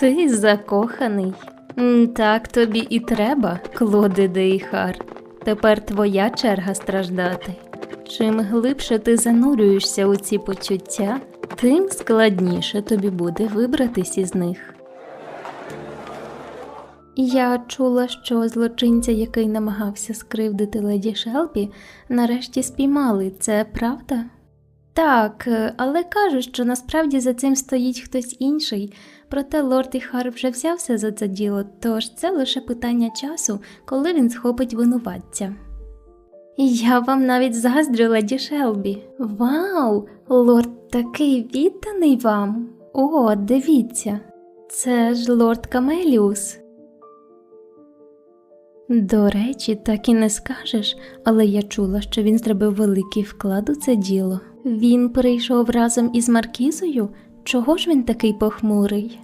Ти закоханий. Так тобі і треба, Клоди Дейхар. Тепер твоя черга страждати. Чим глибше ти занурюєшся у ці почуття, тим складніше тобі буде вибратись із них. Я чула, що злочинця, який намагався скривдити леді Шелбі, нарешті спіймали. Це правда? Так, е, але кажуть, що насправді за цим стоїть хтось інший. Проте лорд Іхар вже взявся за це діло, тож це лише питання часу, коли він схопить винуватця. Я вам навіть заздрю, леді Шелбі. Вау! Лорд такий відданий вам. О, дивіться, це ж лорд Камеліус. До речі, так і не скажеш, але я чула, що він зробив великий вклад у це діло. Він прийшов разом із Маркізою? Чого ж він такий похмурий?